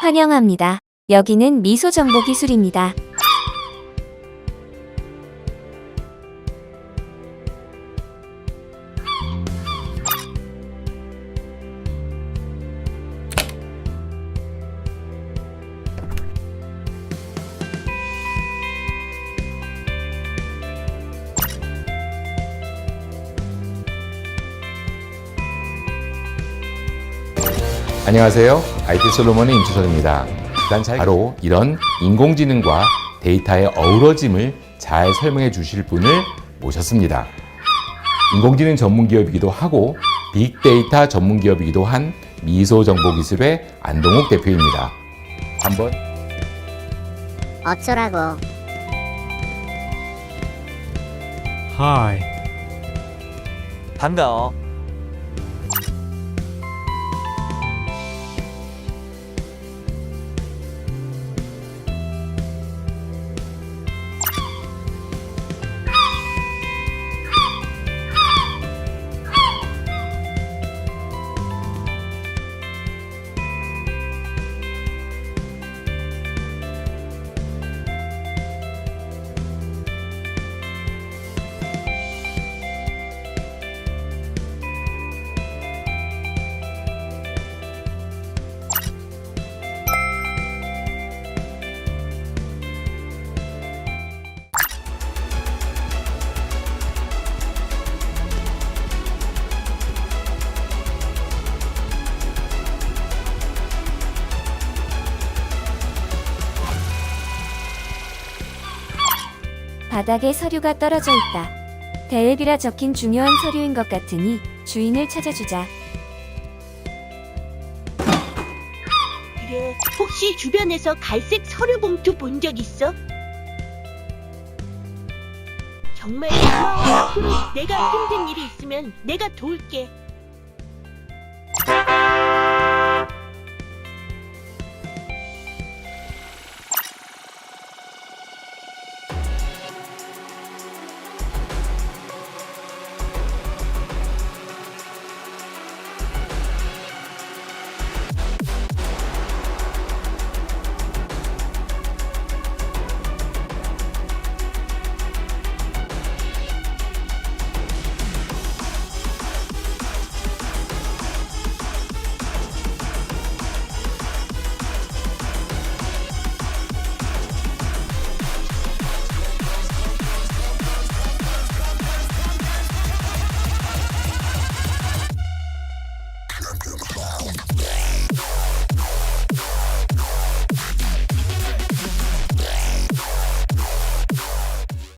환영합니다. 여기는 미소 정보 기술입니다. 안녕하세요. IT 솔로몬의 임치선입니다. 일단 잘 바로 이런 인공지능과 데이터의 어우러짐을 잘 설명해 주실 분을 모셨습니다. 인공지능 전문 기업이기도 하고 빅데이터 전문 기업이기도 한 미소정보기술의 안동욱 대표입니다. 한번 어쩌라고 Hi. 반가워. 바닥에 서류가 떨어져 있다. 대앱이라 적힌 중요한 서류인 것 같으니 주인을 찾아주자. 그래, 혹시 주변에서 갈색 서류 봉투 본 적 있어? 정말 고마워. 앞으로 내가 힘든 일이 있으면 내가 도울게.